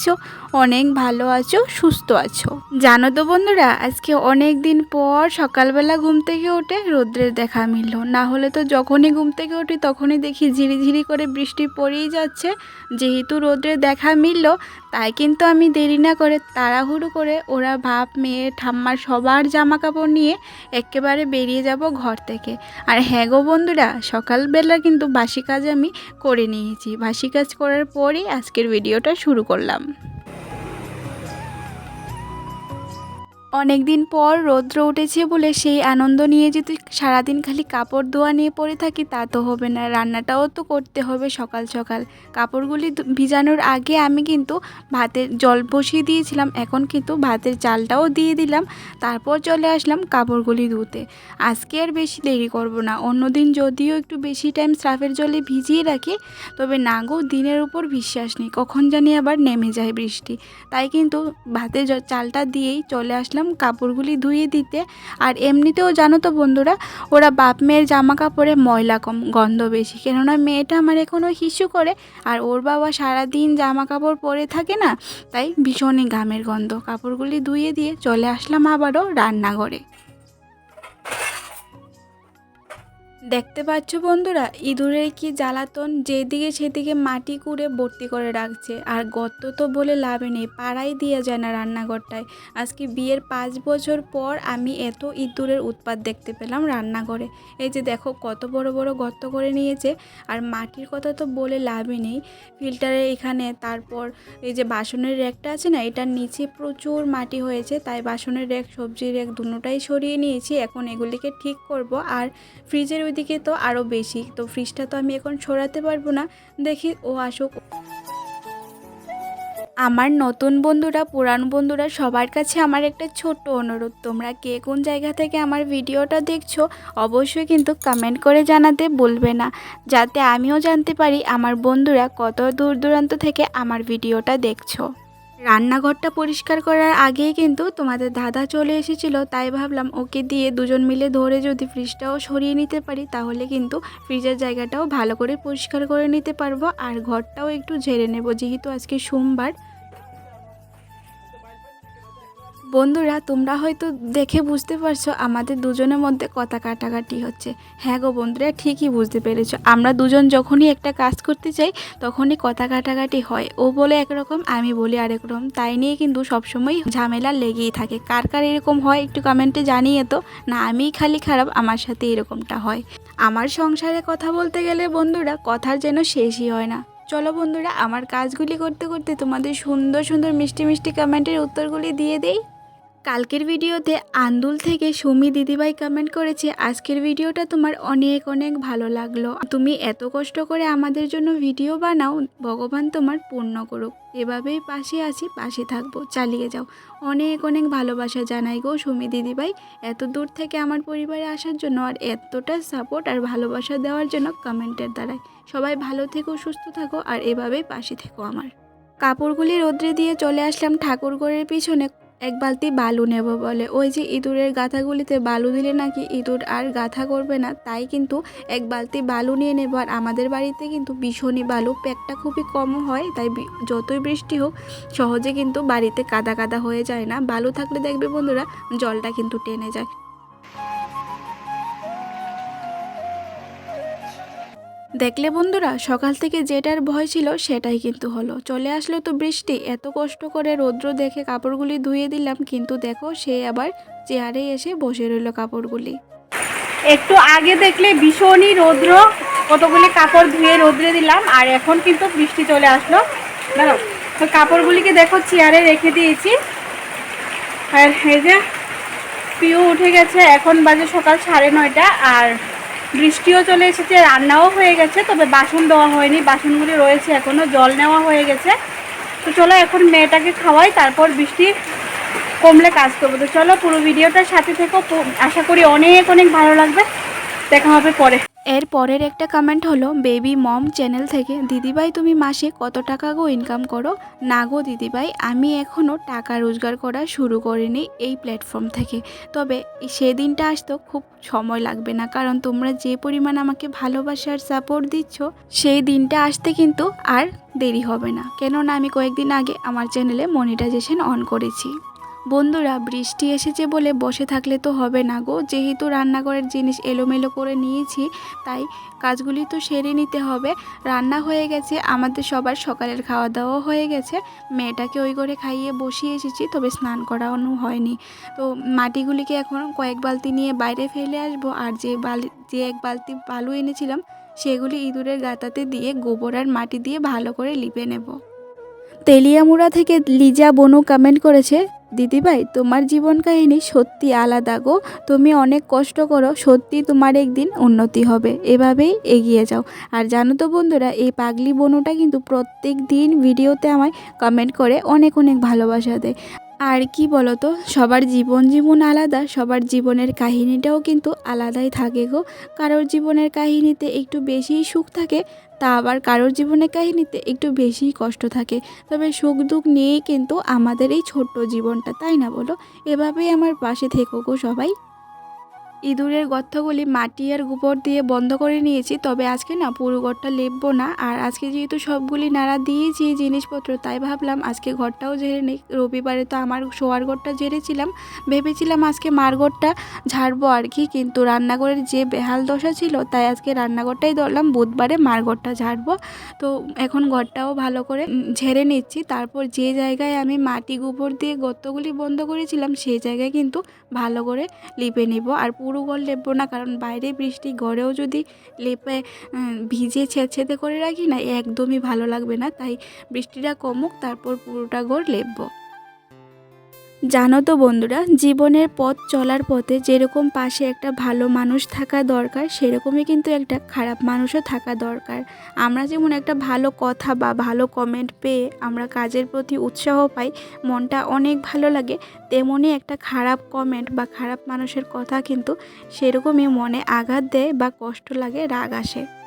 ভিডিওটা দেখছ অনেক ভালো আছো, সুস্থ আছো। জানো তো বন্ধুরা, আজকে অনেক দিন পর সকালবেলা ঘুম থেকে উঠে রোদ্রের দেখা মিলল। না হলে তো যখনই ঘুম থেকে উঠি তখনই দেখি ঝিরিঝিরি করে বৃষ্টি পড়েই যাচ্ছে। যেহেতু রোদ্রের দেখা মিলল, তাই কিন্তু আমি দেরি না করে তাড়াহুড়ো করে ওরা বাপ, মেয়ে, ঠাম্মার সবার জামা কাপড় নিয়ে একেবারে বেরিয়ে যাব ঘর থেকে। আর হ্যাঁ গো বন্ধুরা, সকালবেলা কিন্তু বাসি কাজ আমি করে নিয়েছি। বাসি কাজ করার পরই আজকের ভিডিওটা শুরু করলাম। অনেক দিন পর রৌদ্র উঠেছে বলে সেই আনন্দ নিয়ে যদি সারাদিন খালি কাপড় ধোয়া নিয়ে পড়ে থাকি তা তো হবে না, রান্নাটাও তো করতে হবে সকাল সকাল। কাপড়গুলি ভিজানোর আগে আমি কিন্তু ভাতের জল বসিয়ে দিয়েছিলাম, এখন কিন্তু ভাতের চালটাও দিয়ে দিলাম, তারপর চলে আসলাম কাপড়গুলি ধুতে। আজকে আর বেশি দেরি করব না, অন্যদিন যদিও একটু বেশি টাইম সার্ফের জলে ভিজিয়ে রাখি, তবে না গো, দিনের উপর বিশ্বাস নেই, কখন জানি আবার নেমে যায় বৃষ্টি। তাই কিন্তু ভাতের চালটা দিয়েই চলে আসলাম কাপড়গুলি ধুয়ে দিতে। আর এমনিতেও জানো তো বন্ধুরা, ওরা বাপ মেয়ের জামা কাপড়ে ময়লা কম, গন্ধ বেশি। কেননা মেয়েটা আমার এখনও হিসু করে, আর ওর বাবা সারাদিন জামা কাপড় পরে থাকে না, তাই ভীষণই ঘামের গন্ধ। কাপড়গুলি ধুয়ে দিয়ে চলে আসলাম আবারও রান্নাঘরে। দেখতে পাচ্ছ বন্ধুরা, ইঁদুরের কি জ্বালাতন? যেদিকে সেদিকে মাটি কুড়ে ভর্তি করে রাখছে। আর গর্ত তো বলে লাভে নেই, পাড়াই দেওয়া যায় না রান্নাঘরটায়। আজকে বিয়ের পাঁচ বছর পর আমি এত ইঁদুরের উৎপাত দেখতে পেলাম রান্নাঘরে। এই যে দেখো, কত বড় বড় গর্ত করে নিয়েছে। আর মাটির কথা তো বলে লাভই নেই। ফিল্টারের এখানে, তারপর এই যে বাসনের র্যাকটা আছে না, এটার নিচে প্রচুর মাটি হয়েছে। তাই বাসনের র্যাক সবজির র্যাক দুটোটাই সরিয়ে নিয়েছি। এখন এগুলিকে ঠিক করব। আর ফ্রিজের ওইদিকে তো আরও বেশি। তো ফ্রিজটা তো আমি এখন সরাতে পারব না। দেখি ও আসুক। আমার নতুন বন্ধুরা, পুরান বন্ধুরা, সবার কাছে আমার একটা ছোট্ট অনুরোধ। তোমরা কে কোন জায়গা থেকে আমার ভিডিওটা দেখছ, অবশ্যই কিন্তু কমেন্ট করে জানাতে বলবে না। যাতে আমিও জানতে পারি আমার বন্ধুরা কত দূর দূরান্ত থেকে আমার ভিডিওটা দেখছ। রান্নাঘরটা পরিষ্কার করার আগেই কিন্তু তোমাদের দাদা চলে এসেছিল, তাই ভাবলাম ওকে দিয়ে দুজন মিলে ধরে যদি ফ্রিজটাও সরিয়ে নিতে পারি, তাহলে কিন্তু ফ্রিজের জায়গাটাও ভালো করে পরিষ্কার করে নিতে পারব, আর ঘরটাও একটু ঝেড়ে নেব, যেহেতু আজকে সোমবার। বন্ধুরা, তোমরা হয়তো দেখে বুঝতে পারছ আমাদের দুজনের মধ্যে কথা কাটাকাটি হচ্ছে। হ্যাঁ গো বন্ধুরা, ঠিকই বুঝতে পেরেছ। আমরা দুজন যখনই একটা কাজ করতে চাই, তখনই কথা কাটাকাটি হয়। ও বলে একরকম, আমি বলি আরেক রকম তাই নিয়ে কিন্তু সবসময় ঝামেলা লেগেই থাকে। কার কার এরকম হয় একটু কমেন্টে জানিয়ে তো। না, আমিই খালি খারাপ, আমার সাথে এরকমটা হয়। আমার সংসারে কথা বলতে গেলে বন্ধুরা, কথার যেন শেষই হয় না। চলো বন্ধুরা, আমার কাজগুলি করতে করতে তোমাদের সুন্দর সুন্দর মিষ্টি মিষ্টি কমেন্টের উত্তরগুলি দিয়ে দেই। কালকের ভিডিওতে আন্দুল থেকে সুমি দিদিভাই কমেন্ট করেছে, আজকের ভিডিওটা তোমার অনেক অনেক ভালো লাগল। তুমি এত কষ্ট করে আমাদের জন্য ভিডিও বানাও, ভগবান তোমার পূর্ণ করুক। এভাবেই পাশে আছি, পাশে থাকব, চালিয়ে যাও। অনেক অনেক ভালোবাসা জানাই গো সুমি দিদিভাই। এত দূর থেকে আমার পরিবারে আসার জন্য আর এতটা সাপোর্ট আর ভালোবাসা দেওয়ার জন্য কমেন্টের দ্বারাই সবাই ভালো থেকো, সুস্থ থাকো আর এভাবেই পাশে থেকো আমার। কাপড়গুলি রোদ্রে দিয়ে চলে আসলাম ঠাকুরঘরের পিছনে। এক বালতি বালু নেব বলে। ওই যে ইঁদুরের গাঁথাগুলিতে বালু দিলে নাকি ইঁদুর আর গাঁথা করবে না, তাই কিন্তু এক বালতি বালু নিয়ে নেব। আর আমাদের বাড়িতে কিন্তু ভীষণই বালু প্যাকটা খুবই কম হয়, তাই যতই বৃষ্টি হোক, সহজে কিন্তু বাড়িতে কাদা কাদা হয়ে যায় না। বালু থাকলে দেখবে বন্ধুরা, জলটা কিন্তু টেনে যায়। দেখলে বন্ধুরা, সকাল থেকে যেটার ভয় ছিল সেটাই কিন্তু হলো। চলে আসলো তো বৃষ্টি, এত কষ্ট করে রৌদ্র দেখে কাপড়গুলি ধুয়ে দিলাম, কিন্তু দেখো সে আবার চেয়ারে এসে বসে রইল কাপড়গুলি। একটু আগে দেখলে ভীষণই রৌদ্র, কতগুলি কাপড় ধুয়ে রৌদ্রে দিলাম, আর এখন কিন্তু বৃষ্টি চলে আসলো। তো কাপড়গুলিকে দেখো চেয়ারে রেখে দিয়েছি। আর এই যে, পিউ উঠে গেছে, এখন বাজে সকাল সাড়ে নয়টা, আর বৃষ্টিও চলে এসেছে, রান্নাও হয়ে গেছে, তবে বাসন দেওয়া হয়নি, বাসনগুলি রয়েছে এখনও জল নেওয়া হয়ে গেছে। তো চলো এখন মেয়েটাকে খাওয়াই, তারপর বৃষ্টি কমলে কাজ করব। তো চলো পুরো ভিডিওটার সাথে থেকেও আশা করি অনেক অনেক ভালো লাগবে। দেখা হবে পরে। এর পরের একটা কমেন্ট হলো বেবি মম চ্যানেল থেকে, দিদিভাই, তুমি মাসে কত টাকা গো ইনকাম করো? না গো দিদিভাই, আমি এখনও টাকা রোজগার করা শুরু করিনি এই প্ল্যাটফর্ম থেকে। তবে সেদিনটা আসতো খুব সময় লাগবে না, কারণ তোমরা যে পরিমাণ আমাকে ভালোবাসার সাপোর্ট দিচ্ছ, সেই দিনটা আসতে কিন্তু আর দেরি হবে না। কেননা, আমি কয়েকদিন আগে আমার চ্যানেলে মনিটাইজেশন অন করেছি। বন্ধুরা, বৃষ্টি এসেছে বলে বসে থাকলে তো হবে না গো। যেহেতু রান্নাঘরের জিনিস এলোমেলো করে নিয়েছি, তাই কাজগুলি তো সেরে নিতে হবে। রান্না হয়ে গেছে, আমাদের সবার সকালের খাওয়া দাওয়া হয়ে গেছে। মেয়েটাকে ওই করে খাইয়ে বসিয়ে এসেছি, তবে স্নান করানো হয়নি। তো মাটিগুলিকে এখন কয়েক বালতি নিয়ে বাইরে ফেলে আসব, আর যে বালি, যে এক বালতি বালু এনেছিলাম, সেগুলি ইঁদুরের গাতাতে দিয়ে গোবর আর মাটি দিয়ে ভালো করে লিপে নেব। তেলিয়ামুড়া থেকে লিজা বনু কমেন্ট করেছে দিদিভাই, তোমার জীবন কাহিনী সত্যি আলাদা গো। তুমি অনেক কষ্ট করো, সত্যি তোমার একদিন উন্নতি হবে। এভাবেই এগিয়ে যাও। আর জানো তো বন্ধুরা, এই পাগলি বনুটা কিন্তু প্রত্যেক দিন ভিডিওতে আমায় কমেন্ট করে অনেক অনেক ভালোবাসা দেয়। আর কি বলতো? সবার জীবন জীবন আলাদা, সবার জীবনের কাহিনীটাও কিন্তু আলাদাই থাকে গো। কারোর জীবনের কাহিনীতে একটু বেশিই সুখ থাকে, তা আবার কারোর জীবনের কাহিনীতে একটু বেশিই কষ্ট থাকে। তবে সুখ দুঃখ নিয়েই কিন্তু আমাদের এই ছোট্ট জীবনটা, তাই না বলো? এভাবেই আমার পাশে থেকো গো সবাই। ইঁদুরের গর্তগুলি মাটি আর গোবর দিয়ে বন্ধ করে নিয়েছি, তবে আজকে না পুরো ঘরটা লেপবো না। আর আজকে যেহেতু সবগুলি নাড়া দিয়েছি জিনিসপত্র, তাই ভাবলাম আজকে ঘরটাও ঝেড়ে নেই। রবিবারে তো আমার শোয়ার ঘরটা ঝেড়েছিলাম, ভেবেছিলাম আজকে মার ঘরটা ঝাড়বো আর কি, কিন্তু রান্নাঘরের যে বেহাল দশা ছিল, তাই আজকে রান্নাঘরটাই ধরলাম, বুধবারে মার ঘরটা ঝাড়বো। তো এখন ঘরটাও ভালো করে ঝেড়ে নিচ্ছি, তারপর যে জায়গায় আমি মাটি গোবর দিয়ে গর্তগুলি বন্ধ করেছিলাম সেই জায়গায় কিন্তু ভালো করে লিপে নেব। আর পুরো ঘর লেপবো না, কারণ বাইরে বৃষ্টি ঘরেও যদি লেপে ভিজে ছেঁচেতে করে রাখি না একদমই ভালো লাগবে না। তাই বৃষ্টিটা কমুক, তারপর পুরোটা গড় লেপবো। জানো তো বন্ধুরা, জীবনের পথ চলার পথে যেরকম পাশে একটা ভালো মানুষ থাকা দরকার, সেরকমই কিন্তু একটা খারাপ মানুষও থাকা দরকার। আমরা যেমন একটা ভালো কথা বা ভালো কমেন্ট পেয়ে আমরা কাজের প্রতি উৎসাহ পাই, মনটা অনেক ভালো লাগে তেমনই একটা খারাপ কমেন্ট বা খারাপ মানুষের কথা কিন্তু সেরকমই মনে আঘাত দেয় বা কষ্ট লাগে, রাগ আসে।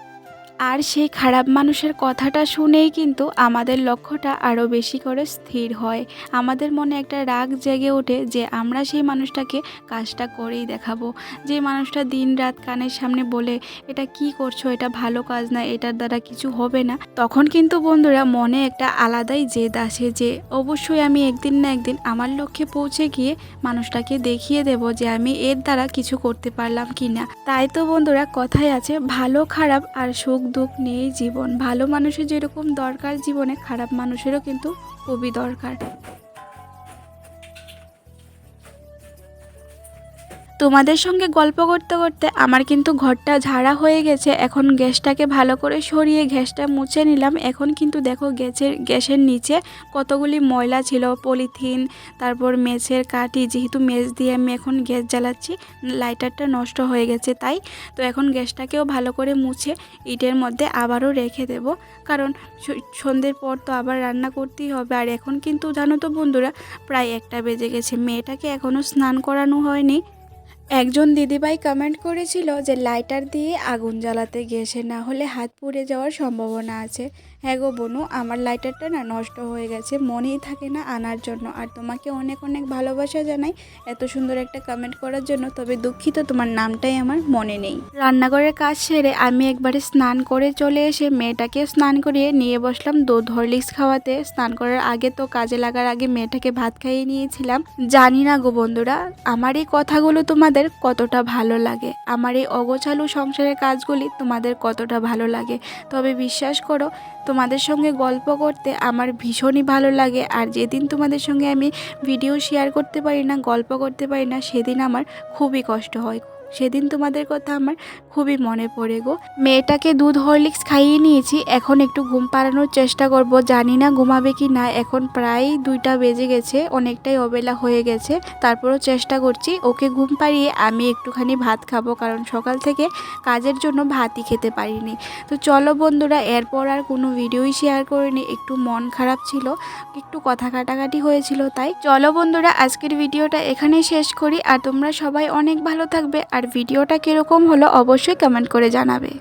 আর সেই খারাপ মানুষের কথাটা শুনেই কিন্তু আমাদের লক্ষ্যটা আরও বেশি করে স্থির হয়। আমাদের মনে একটা রাগ জেগে ওঠে যে আমরা সেই মানুষটাকে কাজটা করেই দেখাবো। যে মানুষটা দিন রাত কানের সামনে বলে, এটা কি করছ? এটা ভালো কাজ না, এটার দ্বারা কিছু হবে না? তখন কিন্তু বন্ধুরা মনে একটা আলাদাই জেদ আসে যে, অবশ্যই আমি একদিন না একদিন আমার লক্ষ্যে পৌঁছে গিয়ে মানুষটাকে দেখিয়ে দেব যে আমি এর দ্বারা কিছু করতে পারলাম কি না তাই তো বন্ধুরা কথাই আছে, ভালো, খারাপ আর সুখ দুঃখ নিয়েই জীবন ভালো মানুষের যেরকম দরকার জীবনে খারাপ মানুষেরও কিন্তু খুবই দরকার। তোমাদের সঙ্গে গল্প করতে করতে আমার কিন্তু ঘরটা ঝাড়া হয়ে গেছে। এখন গ্যাসটাকে ভালো করে সরিয়ে গ্যাসটা মুছে নিলাম। এখন কিন্তু দেখো গ্যাসের গ্যাসের নিচে কতগুলি ময়লা ছিল, পলিথিন, তারপর মেছের কাঠি, যেহেতু মেছ দিয়ে আমি এখন গ্যাস জ্বালাচ্ছি, লাইটারটা নষ্ট হয়ে গেছে তাই। তো এখন গ্যাসটাকেও ভালো করে মুছে ইটের মধ্যে আবারও রেখে দেব। কারণ সন্ধ্যের পর তো আবার রান্না করতেই হবে। আর এখন কিন্তু জানো তো বন্ধুরা, প্রায় একটা বেজে গেছে। মেয়েটাকে এখনও স্নান করানো হয়নি। একজন দিদিভাই কমেন্ট করেছিল যে লাইটার দিয়ে আগুন জ্বালাতে গেছে, না হলে হাত পুড়ে যাওয়ার সম্ভাবনা আছে। হ্যাঁ গো বোনু, আমার লাইটারটা না নষ্ট হয়ে গেছে, মনেই থাকে না আনার জন্য। আর তোমাকে অনেক অনেক ভালোবাসা জানাই এত সুন্দর একটা কমেন্ট করার জন্য, তবে দুঃখিত তোমার নামটাই আমার মনে নেই। রান্নাঘরের কাজ সেরে আমি একবারে স্নান করে চলে এসে মেয়েটাকে স্নান করিয়ে নিয়ে বসলাম দুধ হরলিক্স খাওয়াতে। স্নান করার আগে তো কাজে লাগার আগে মেয়েটাকে ভাত খাইয়ে নিয়েছিলাম। জানি না গো বন্ধুরা, আমার এই কথাগুলো তোমাদের কতটা ভালো লাগে। আমার এই অগোছালু সংসারের কাজগুলি তোমাদের কতটা ভালো লাগে। তবে বিশ্বাস করো, তোমাদের সঙ্গে গল্প করতে আমার ভীষণই ভালো লাগে। আর যেদিন তোমাদের সঙ্গে আমি ভিডিও শেয়ার করতে পারি না, গল্প করতে পারি না, সেদিন আমার খুবই কষ্ট হয়। সেদিন তোমাদের কথা আমার খুবই মনে পড়ে গো। মেয়েটাকে দুধ হরলিক্স খাইয়ে নিয়েছি, এখন একটু ঘুম পাড়ানোর চেষ্টা করব। জানি না ঘুমাবে কি না, এখন প্রায় দুইটা বেজে গেছে, অনেকটাই অবেলা হয়ে গেছে, তারপরও চেষ্টা করছি। ওকে ঘুম পাড়িয়ে আমি একটুখানি ভাত খাব, কারণ সকাল থেকে কাজের জন্য ভাতই খেতে পারিনি। তো চলো বন্ধুরা, এরপর আর কোনো ভিডিওই শেয়ার করিনি, একটু মন খারাপ ছিল, একটু কথা কাটাকাটি হয়েছিল তাই। চলো বন্ধুরা, আজকের ভিডিওটা এখানেই শেষ করি, আর তোমরা সবাই অনেক ভালো থাকবে, আর আর ভিডিওটা কীরকম হলো অবশ্যই কমেন্ট করে জানাবে।